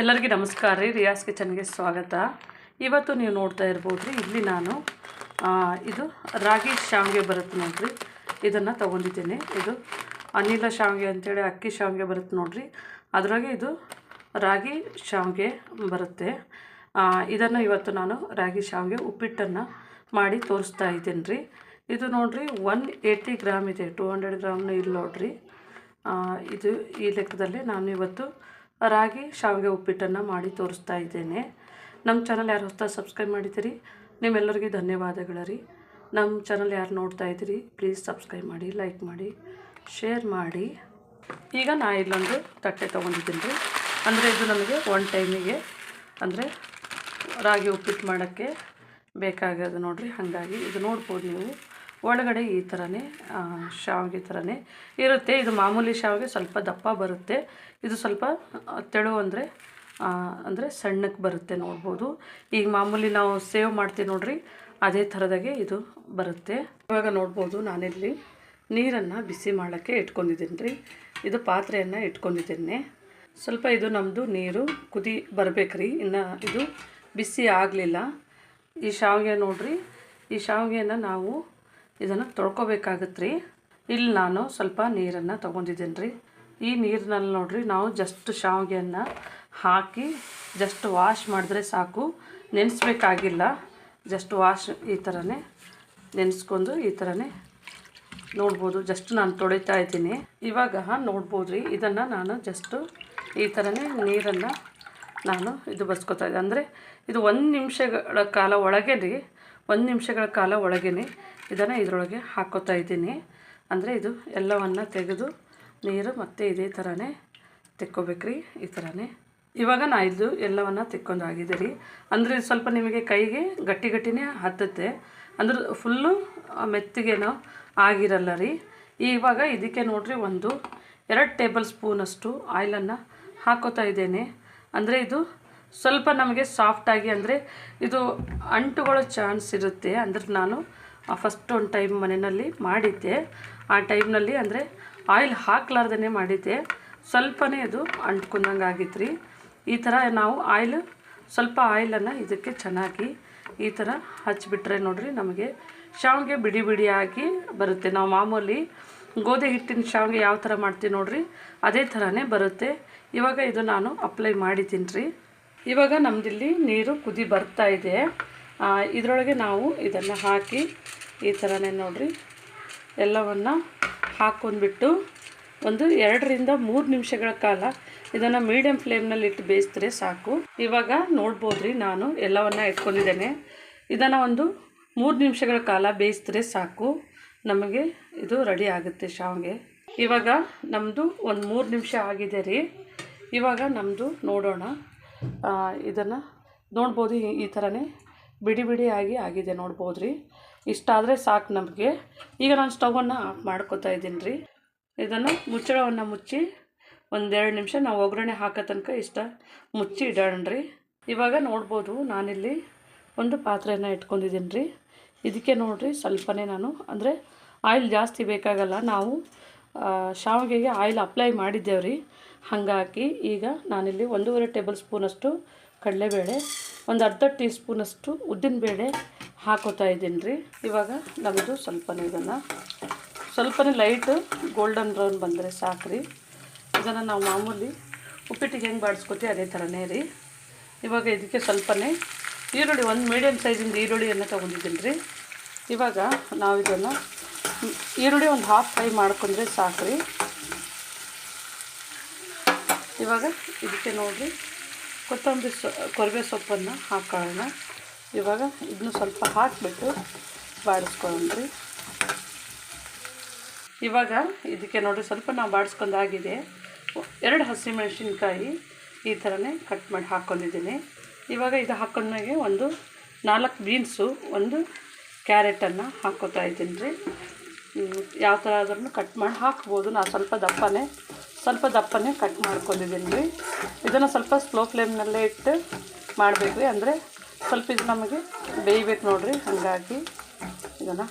ಎಲ್ಲರಿಗೂ ನಮಸ್ಕಾರ ರೀ. ರಿಯಾಸ್ ಕಿಚನ್ಗೆ ಸ್ವಾಗತ. ಇವತ್ತು ನೀವು ನೋಡ್ತಾ ಇರ್ಬೋದು ರೀ ಇಲ್ಲಿ ನಾನು ಇದು ರಾಗಿ ಶಾವಿಗೆ ಬರುತ್ತೆ ನೋಡ್ರಿ. ಇದನ್ನು ತೊಗೊಂಡಿದ್ದೀನಿ. ಇದು ಅನಿಲ ಶಾವಿಗೆ ಅಂತೇಳಿ ಅಕ್ಕಿ ಶಾವಿಗೆ ಬರುತ್ತೆ ನೋಡ್ರಿ. ಅದರಾಗೆ ಇದು ರಾಗಿ ಶಾವಿಗೆ ಬರುತ್ತೆ. ಇದನ್ನು ಇವತ್ತು ನಾನು ರಾಗಿ ಶಾವಿಗೆ ಉಪ್ಪಿಟ್ಟನ್ನು ಮಾಡಿ ತೋರಿಸ್ತಾ ಇದ್ದೀನಿ ರೀ. ಇದು ನೋಡಿರಿ, ಒನ್ ಏಯ್ಟಿ ಗ್ರಾಮ್ ಇದೆ. ಟೂ ಹಂಡ್ರೆಡ್ ಗ್ರಾಮ್ನ ಇಲ್ಲಿ ನೋಡ್ರಿ. ಇದು ಈ ಲೆಕ್ಕದಲ್ಲಿ ನಾನು ಇವತ್ತು ರಾಗಿ ಶಾವಿಗೆ ಉಪ್ಪಿಟ್ಟನ್ನು ಮಾಡಿ ತೋರಿಸ್ತಾ ಇದ್ದೇನೆ. ನಮ್ಮ ಚಾನಲ್ ಯಾರು ಹೊಸ ಸಬ್ಸ್ಕ್ರೈಬ್ ಮಾಡಿದ್ದೀರಿ, ನಿಮ್ಮೆಲ್ಲರಿಗೂ ಧನ್ಯವಾದಗಳು ರೀ. ನಮ್ಮ ಚಾನಲ್ ಯಾರು ನೋಡ್ತಾ ಇದ್ದೀರಿ ಪ್ಲೀಸ್ ಸಬ್ಸ್ಕ್ರೈಬ್ ಮಾಡಿ ಲೈಕ್ ಮಾಡಿ ಶೇರ್ ಮಾಡಿ. ಈಗ ನಾ ಇಲ್ಲೊಂದು ತಟ್ಟೆ ತೊಗೊಂಡಿದ್ದೀನಿ ರೀ. ಅಂದರೆ ಇದು ನಮಗೆ ಒನ್ ಟೈಮಿಗೆ ಅಂದರೆ ರಾಗಿ ಉಪ್ಪಿಟ್ಟು ಮಾಡೋಕ್ಕೆ ಬೇಕಾಗೋದು ನೋಡಿರಿ. ಹಾಗಾಗಿ ಇದು ನೋಡ್ಬೋದು ನೀವು. ಒಳಗಡೆ ಈ ಥರನೇ ಶಾವಿಗೆ ಥರನೇ ಇರುತ್ತೆ. ಇದು ಮಾಮೂಲಿ ಶಾವಿಗೆ ಸ್ವಲ್ಪ ದಪ್ಪ ಬರುತ್ತೆ. ಇದು ಸ್ವಲ್ಪ ತೆಳು ಅಂದರೆ ಅಂದರೆ ಸಣ್ಣಕ್ಕೆ ಬರುತ್ತೆ ನೋಡ್ಬೋದು. ಈಗ ಮಾಮೂಲಿ ನಾವು ಸೇವ್ ಮಾಡ್ತೀವಿ ನೋಡ್ರಿ, ಅದೇ ಥರದಾಗೆ ಇದು ಬರುತ್ತೆ. ಇವಾಗ ನೋಡ್ಬೋದು ನಾನಿಲ್ಲಿ ನೀರನ್ನು ಬಿಸಿ ಮಾಡೋಕ್ಕೆ ಇಟ್ಕೊಂಡಿದ್ದೀನಿ ರೀ ಇದು ಪಾತ್ರೆಯನ್ನು ಇಟ್ಕೊಂಡಿದ್ದೀನಿ. ಸ್ವಲ್ಪ ಇದು ನಮ್ಮದು ನೀರು ಕುದಿ ಬರಬೇಕ್ರಿ. ಇನ್ನು ಇದು ಬಿಸಿ ಆಗಲಿಲ್ಲ. ಈ ಶಾವಿಗೆ ನೋಡ್ರಿ, ಈ ಶಾವಿಗೆನ ನಾವು ಇದನ್ನು ತೊಳ್ಕೊಬೇಕಾಗತ್ತೆ ರೀ ಇಲ್ಲಿ ನಾನು ಸ್ವಲ್ಪ ನೀರನ್ನು ತೊಗೊಂಡಿದ್ದೀನಿ ರೀ ಈ ನೀರಿನಲ್ಲಿ ನೋಡಿರಿ, ನಾವು ಜಸ್ಟ್ ಶಾವಿಗೆಯನ್ನು ಹಾಕಿ ಜಸ್ಟ್ ವಾಶ್ ಮಾಡಿದ್ರೆ ಸಾಕು. ನೆನೆಸ್ಬೇಕಾಗಿಲ್ಲ. ಜಸ್ಟ್ ವಾಶ್ ಈ ಥರನೇ ನೆನೆಸ್ಕೊಂಡು ಈ ಥರನೇ ನೋಡ್ಬೋದು. ಜಸ್ಟ್ ನಾನು ತೊಳಿತಾ ಇದ್ದೀನಿ. ಇವಾಗ ನೋಡ್ಬೋದು ರೀ ಇದನ್ನು ನಾನು ಜಸ್ಟು ಈ ಥರನೇ ನೀರನ್ನು ನಾನು ಇದು ಬಸ್ಕೊತಾ ಇದ್ದೆ. ಅಂದರೆ ಇದು ಒಂದು ನಿಮಿಷಗಳ ಕಾಲ ಒಳಗೆ ರೀ ಒಂದು ನಿಮಿಷಗಳ ಕಾಲ ಒಳಗೆ ಇದನ್ನು ಇದರೊಳಗೆ ಹಾಕೋತಾ ಇದ್ದೀನಿ. ಅಂದರೆ ಇದು ಎಲ್ಲವನ್ನು ತೆಗೆದು ನೀರು ಮತ್ತೆ ಇದೇ ಥರನೇ ತೆಕ್ಕೋಬೇಕ್ರಿ, ಈ ಥರನೇ ಇವಾಗ ನಾ ಇದು ಎಲ್ಲವನ್ನು ತೆಕ್ಕೊಂಡಾಗಿದೆ ರೀ. ಅಂದರೆ ಸ್ವಲ್ಪ ನಿಮಗೆ ಕೈಗೆ ಗಟ್ಟಿ ಗಟ್ಟಿನೇ ಹತ್ತುತ್ತೆ. ಅಂದ್ರೆ ಫುಲ್ಲು ಮೆತ್ತಿಗೆನೋ ಆಗಿರಲ್ಲ ರೀ. ಇವಾಗ ಇದಕ್ಕೆ ನೋಡಿರಿ ಒಂದು ಎರಡು ಟೇಬಲ್ ಸ್ಪೂನಷ್ಟು ಆಯಿಲನ್ನು ಹಾಕೋತಾ ಇದ್ದೇನೆ. ಅಂದರೆ ಇದು ಸ್ವಲ್ಪ ನಮಗೆ ಸಾಫ್ಟಾಗಿ ಅಂದರೆ ಇದು ಅಂಟುಗಳ ಚಾನ್ಸ್ ಇರುತ್ತೆ ಅಂದ್ರೆ ನಾನು ಫಸ್ಟ್ ಒಂದು ಟೈಮ್ ಮನೆಯಲ್ಲಿ ಮಾಡಿದ್ದೆ. ಆ ಟೈಮ್ನಲ್ಲಿ ಅಂದರೆ ಆಯಿಲ್ ಹಾಕ್ಲಾರ್ದೇ ಮಾಡಿದ್ದೆ. ಸ್ವಲ್ಪನೇ ಇದು ಅಂಟ್ಕೊಂಡಂಗೆ ಆಗಿತ್ತು ರೀ ಈ ಥರ ನಾವು ಆಯಿಲ್ ಸ್ವಲ್ಪ ಆಯಿಲನ್ನು ಇದಕ್ಕೆ ಚೆನ್ನಾಗಿ ಈ ಥರ ಹಚ್ಚಿಬಿಟ್ರೆ ನೋಡಿರಿ ನಮಗೆ ಶಾವಿಗೆ ಬಿಡಿ ಬಿಡಿಯಾಗಿ ಬರುತ್ತೆ. ನಾವು ಮಾಮೂಲಿ ಗೋಧಿ ಹಿಟ್ಟಿನ ಶಾವಿಗೆ ಯಾವ ಥರ ಮಾಡ್ತೀವಿ ನೋಡಿರಿ, ಅದೇ ಥರನೇ ಬರುತ್ತೆ. ಇವಾಗ ಇದು ನಾನು ಅಪ್ಲೈ ಮಾಡಿದ್ದೀನಿ ರೀ. ಇವಾಗ ನಮ್ಮದಿಲ್ಲಿ ನೀರು ಕುದಿ ಬರ್ತಾ ಇದೆ. ಇದರೊಳಗೆ ನಾವು ಇದನ್ನು ಹಾಕಿ ಈ ಥರನೇ ನೋಡಿರಿ. ಎಲ್ಲವನ್ನು ಹಾಕ್ಕೊಂಡ್ಬಿಟ್ಟು ಒಂದು ಎರಡರಿಂದ ಮೂರು ನಿಮಿಷಗಳ ಕಾಲ ಇದನ್ನು ಮೀಡಿಯಂ ಫ್ಲೇಮ್ನಲ್ಲಿ ಇಟ್ಟು ಬೇಯಿಸಿದ್ರೆ ಸಾಕು. ಇವಾಗ ನೋಡ್ಬೋದ್ರಿ ನಾನು ಎಲ್ಲವನ್ನು ಇಟ್ಕೊಂಡಿದ್ದೇನೆ. ಇದನ್ನು ಒಂದು ಮೂರು ನಿಮಿಷಗಳ ಕಾಲ ಬೇಯಿಸಿದ್ರೆ ಸಾಕು. ನಮಗೆ ಇದು ರೆಡಿ ಆಗುತ್ತೆ ಶಾವಿಗೆ. ಇವಾಗ ನಮ್ಮದು ಒಂದು ಮೂರು ನಿಮಿಷ ಆಗಿದೆ ರೀ. ಇವಾಗ ನಮ್ಮದು ನೋಡೋಣ. ಇದನ್ನು ನೋಡ್ಬೋದು ಈ- ಥರನೇ ಬಿಡಿ ಬಿಡಿಯಾಗಿ ಆಗಿದೆ ನೋಡ್ಬೋದು ರೀ ಇಷ್ಟಾದರೆ ಸಾಕು ನಮಗೆ. ಈಗ ನಾನು ಸ್ಟವನ್ನು ಆಫ್ ಮಾಡ್ಕೊತಾ ಇದ್ದೀನಿ ರೀ. ಇದನ್ನು ಮುಚ್ಚಳವನ್ನು ಮುಚ್ಚಿ ಒಂದೆರಡು ನಿಮಿಷ ನಾವು ಒಗ್ಗರಣೆ ಹಾಕೋ ತನಕ ಇಷ್ಟ ಮುಚ್ಚಿ ಇಡೋಣ ರೀ. ಇವಾಗ ನೋಡ್ಬೋದು ನಾನಿಲ್ಲಿ ಒಂದು ಪಾತ್ರೆಯನ್ನು ಇಟ್ಕೊಂಡಿದ್ದೀನಿ ರೀ. ಇದಕ್ಕೆ ನೋಡಿರಿ ಸ್ವಲ್ಪನೇ ನಾನು, ಅಂದರೆ ಆಯಿಲ್ ಜಾಸ್ತಿ ಬೇಕಾಗಲ್ಲ. ನಾವು ಶಾವಿಗೆಗೆ ಆಯಿಲ್ ಅಪ್ಲೈ ಮಾಡಿದ್ದೇವೆ ರೀ ಹಾಗಾಗಿ ಈಗ ನಾನಿಲ್ಲಿ ಒಂದೂವರೆ ಟೇಬಲ್ ಸ್ಪೂನಷ್ಟು ಕಡಲೆಬೇಳೆ, ಒಂದು ಅರ್ಧ ಟೀ ಸ್ಪೂನಷ್ಟು ಉದ್ದಿನಬೇಳೆ ಹಾಕೋತಾ ಇದ್ದೀನಿ ರೀ. ಇವಾಗ ನಮ್ಮದು ಸ್ವಲ್ಪನೇ ಇದನ್ನು, ಸ್ವಲ್ಪನೇ ಲೈಟ್ ಗೋಲ್ಡನ್ ಬ್ರೌನ್ ಬಂದರೆ ಸಾಕು ರೀ. ಇದನ್ನು ನಾವು ಮಾಮೂಲಿ ಉಪ್ಪಿಟ್ಟಿಗೆ ಹೆಂಗೆ ಬಾಡಿಸ್ಕೊತೀವಿ ಅದೇ ಥರನೇ ರೀ. ಇವಾಗ ಇದಕ್ಕೆ ಸ್ವಲ್ಪನೇ ಈರುಳ್ಳಿ, ಒಂದು ಮೀಡಿಯಮ್ ಸೈಜಿಂದ ಈರುಳ್ಳಿಯನ್ನು ತೊಗೊಂಡಿದ್ದೀನಿ ರೀ. ಇವಾಗ ನಾವು ಇದನ್ನು ಈರುಳ್ಳಿ ಒಂದು ಹಾಫ್ ಫ್ರೈ ಮಾಡ್ಕೊಂಡ್ರೆ ಸಾಕು ರೀ. ಇವಾಗ ಇದಕ್ಕೆ ನೋಡಿರಿ ಕೊತ್ತಂಬರಿ ಸೊ, ಕೊರವೆ ಸೊಪ್ಪನ್ನು ಹಾಕೊಳ್ಳೋಣ. ಇವಾಗ ಇದನ್ನು ಸ್ವಲ್ಪ ಹಾಕಿಬಿಟ್ಟು ಬಾಡಿಸ್ಕೊಳ್ಳೋಣ ರೀ ಇವಾಗ ಇದಕ್ಕೆ ನೋಡಿ ಸ್ವಲ್ಪ ನಾವು ಬಾಡಿಸ್ಕೊಂಡಾಗಿದೆ. ಎರಡು ಹಸಿಮೆಣಸಿನ್ಕಾಯಿ ಈ ಥರನೇ ಕಟ್ ಮಾಡಿ ಹಾಕ್ಕೊಂಡಿದ್ದೀನಿ. ಇವಾಗ ಇದು ಹಾಕೊಂಡಾಗೆ ಒಂದು ನಾಲ್ಕು ಬೀನ್ಸು, ಒಂದು ಕ್ಯಾರೆಟನ್ನು ಹಾಕ್ಕೋತಾ ಇದ್ದೀನಿ ರೀ ಯಾವ ಥರ ಆದ್ರೂ ಕಟ್ ಮಾಡಿ ಹಾಕ್ಬೋದು. ನಾನು ಸ್ವಲ್ಪ ದಪ್ಪನೇ ಸ್ವಲ್ಪ ದಪ್ಪನೇ ಕಟ್ ಮಾಡ್ಕೊಂಡಿದ್ದೀನಿ. ರೀ ಇದನ್ನು ಸ್ವಲ್ಪ ಸ್ಲೋ ಫ್ಲೇಮ್ನಲ್ಲೇ ಇಟ್ಟು ಮಾಡಬೇಕು. ರೀ ಅಂದರೆ ಸ್ವಲ್ಪ ಇದು ನಮಗೆ ಬೇಯಬೇಕು ನೋಡಿರಿ. ಹಾಗಾಗಿ ಇದನ್ನು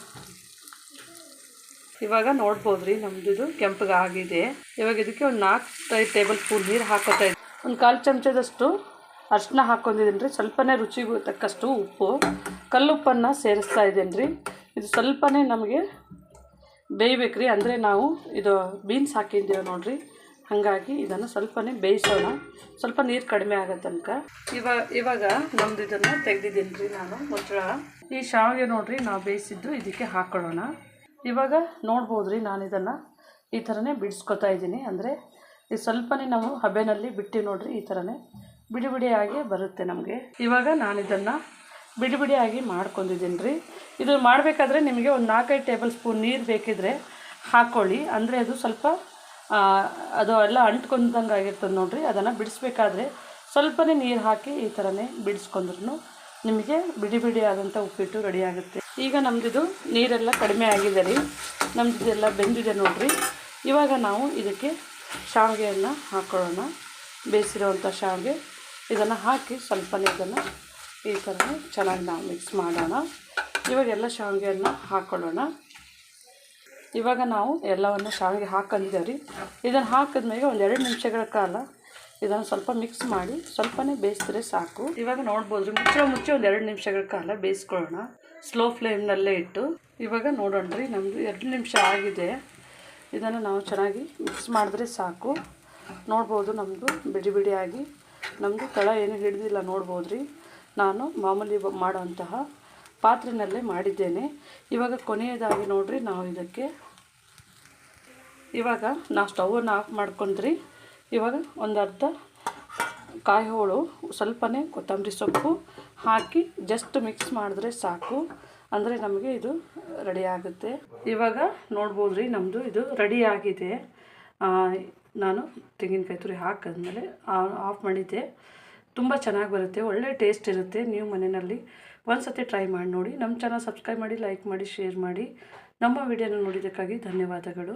ಇವಾಗ ನೋಡ್ಬೋದು ರೀ ನಮ್ದು ಇದು ಕೆಂಪಗೆ ಆಗಿದೆ. ಇವಾಗ ಇದಕ್ಕೆ ಒಂದು ನಾಲ್ಕು ಟೇಬಲ್ ಸ್ಪೂನ್ ನೀರು ಹಾಕೋತಾ ಇದ್ದೀನಿ ಒಂದು ಕಾಲು ಚಮಚದಷ್ಟು ಅರ್ಶಿನ ಹಾಕ್ಕೊಂಡಿದ್ದೀನಿ ರೀ ಸ್ವಲ್ಪನೇ ರುಚಿಗೂ ತಕ್ಕಷ್ಟು ಉಪ್ಪು ಕಲ್ಲುಪ್ಪನ್ನು ಸೇರಿಸ್ತಾ ಇದ್ದೀನಿ ರೀ ಇದು ಸ್ವಲ್ಪನೇ ನಮಗೆ ಬೇಯ್ಬೇಕು ರೀ ಅಂದರೆ ನಾವು ಇದು ಬೀನ್ಸ್ ಹಾಕಿದ್ದೇವೆ ನೋಡಿರಿ. ಹಾಗಾಗಿ ಇದನ್ನು ಸ್ವಲ್ಪನೇ ಬೇಯಿಸೋಣ. ಸ್ವಲ್ಪ ನೀರು ಕಡಿಮೆ ಆಗೋ ತನಕ. ಇವಾಗ ಇವಾಗ ನಮ್ದು ಇದನ್ನು ತೆಗೆದಿದ್ದೀನಿ ರೀ ನಾನು ಮುಚ್ಚಳ ಈ ಶಾವಿಗೆ ನೋಡಿರಿ, ನಾವು ಬೇಯಿಸಿದ್ದು ಇದಕ್ಕೆ ಹಾಕೊಳ್ಳೋಣ. ಇವಾಗ ನೋಡ್ಬೋದು ರೀ ನಾನು ಇದನ್ನು ಈ ಥರನೇ ಬಿಡಿಸ್ಕೊತಾ ಇದ್ದೀನಿ. ಅಂದರೆ ಈ ಸ್ವಲ್ಪನೇ ನಾವು ಹಬೆನಲ್ಲಿ ಬಿಟ್ಟು ನೋಡಿರಿ ಈ ಥರನೇ ಬಿಡಿ ಬಿಡಿಯಾಗಿ ಬರುತ್ತೆ ನಮಗೆ. ಇವಾಗ ನಾನು ಇದನ್ನು ಬಿಡಿ ಬಿಡಿಯಾಗಿ ಮಾಡ್ಕೊಂಡಿದ್ದೀನಿ ರೀ. ಇದು ಮಾಡಬೇಕಾದ್ರೆ ನಿಮಗೆ ಒಂದು ನಾಲ್ಕೈದು ಟೇಬಲ್ ಸ್ಪೂನ್ ನೀರು ಬೇಕಿದ್ರೆ ಹಾಕ್ಕೊಳ್ಳಿ ಅಂದರೆ ಅದು ಸ್ವಲ್ಪ ಅದು ಎಲ್ಲ ಅಂಟ್ಕೊಂಡಂಗೆ ಆಗಿರ್ತದೆ ನೋಡಿರಿ, ಅದನ್ನು ಬಿಡಿಸ್ಬೇಕಾದ್ರೆ ಸ್ವಲ್ಪನೇ ನೀರು ಹಾಕಿ ಈ ಥರನೇ ಬಿಡಿಸ್ಕೊಂಡ್ರು ನಿಮಗೆ ಬಿಡಿ ಬಿಡಿ ಉಪ್ಪಿಟ್ಟು ರೆಡಿ ಆಗುತ್ತೆ. ಈಗ ನಮ್ಮದಿದು ನೀರೆಲ್ಲ ಕಡಿಮೆ ಆಗಿದೆ ರೀ ನಮ್ಮದಿದೆಲ್ಲ ಬೆಂದಿದೆ ನೋಡಿರಿ. ಇವಾಗ ನಾವು ಇದಕ್ಕೆ ಶಾವಿಗೆಯನ್ನು ಹಾಕ್ಕೊಳ್ಳೋಣ ಬೇಯಿಸಿರೋವಂಥ ಶಾವಿಗೆ ಇದನ್ನು ಹಾಕಿ ಸ್ವಲ್ಪನೇ ಇದನ್ನು ಈ ಥರನೇ ಚೆನ್ನಾಗಿ ನಾವು ಮಿಕ್ಸ್ ಮಾಡೋಣ. ಇವಾಗೆಲ್ಲ ಶಾವಿಗೆಯನ್ನು ಹಾಕ್ಕೊಳ್ಳೋಣ ಇವಾಗ ನಾವು ಎಲ್ಲವನ್ನು ಶಾವಿಗೆ ಹಾಕೊಂಡಿದ್ದೇವೆ ರೀ ಇದನ್ನು ಹಾಕಿದ್ಮೇಲೆ ಒಂದು ಎರಡು ನಿಮಿಷಗಳ ಕಾಲ ಇದನ್ನು ಸ್ವಲ್ಪ ಮಿಕ್ಸ್ ಮಾಡಿ ಸ್ವಲ್ಪನೇ ಬೇಯಿಸಿದ್ರೆ ಸಾಕು. ಇವಾಗ ನೋಡ್ಬೋದು ರೀ ಮುಚ್ಚೆ ಮುಚ್ಚೆ ಒಂದು ಎರಡು ನಿಮಿಷಗಳ ಕಾಲ ಬೇಯಿಸ್ಕೊಳ್ಳೋಣ. ಸ್ಲೋ ಫ್ಲೇಮ್ನಲ್ಲೇ ಇಟ್ಟು. ಇವಾಗ ನೋಡೋಣ ರೀ ನಮ್ಮದು ಎರಡು ನಿಮಿಷ ಆಗಿದೆ. ಇದನ್ನು ನಾವು ಚೆನ್ನಾಗಿ ಮಿಕ್ಸ್ ಮಾಡಿದ್ರೆ ಸಾಕು. ನೋಡ್ಬೋದು ನಮ್ಮದು ಬಿಡಿ ಬಿಡಿಯಾಗಿ ನಮ್ಮದು ತಳ ಏನು ಹಿಡಿದಿಲ್ಲ ನೋಡ್ಬೋದು ರೀ ನಾನು ಮಾಮೂಲಿ ಮಾಡೋಂತಹ ಪಾತ್ರೆನಲ್ಲೇ ಮಾಡಿದ್ದೇನೆ. ಇವಾಗ ಕೊನೆಯದಾಗಿ ನೋಡ್ರಿ, ನಾವು ಇದಕ್ಕೆ ಇವಾಗ ನಾವು ಸ್ಟವನ್ನು ಆಫ್ ಮಾಡ್ಕೊಂಡ್ರಿ. ಇವಾಗ ಒಂದು ಅರ್ಧ ಕಾಯಿ ಹೋಳು ಸ್ವಲ್ಪನೇ ಕೊತ್ತಂಬರಿ ಸೊಪ್ಪು ಹಾಕಿ ಜಸ್ಟ್ ಮಿಕ್ಸ್ ಮಾಡಿದ್ರೆ ಸಾಕು. ಅಂದರೆ ನಮಗೆ ಇದು ರೆಡಿ ಆಗುತ್ತೆ. ಇವಾಗ ನೋಡ್ಬೋದು ರೀ ನಮ್ಮದು ಇದು ರೆಡಿ ಆಗಿದೆ. ನಾನು ತೆಂಗಿನಕಾಯಿ ತುರಿ ಹಾಕಿದ್ಮೇಲೆ ಆಫ್ ಮಾಡಿದ್ದೆ. ತುಂಬ ಚೆನ್ನಾಗಿ ಬರುತ್ತೆ, ಒಳ್ಳೆ ಟೇಸ್ಟ್ ಇರುತ್ತೆ ನೀವು ಮನೆಯಲ್ಲಿ. ಒಂದು ಸತಿ ಟ್ರೈ ಮಾಡಿ ನೋಡಿ. ನಮ್ಮ ಚಾನಲ್ ಸಬ್ಸ್ಕ್ರೈಬ್ ಮಾಡಿ ಲೈಕ್ ಮಾಡಿ ಶೇರ್ ಮಾಡಿ. ನಮ್ಮ ವಿಡಿಯೋನ ನೋಡಿದ್ದಕ್ಕಾಗಿ ಧನ್ಯವಾದಗಳು.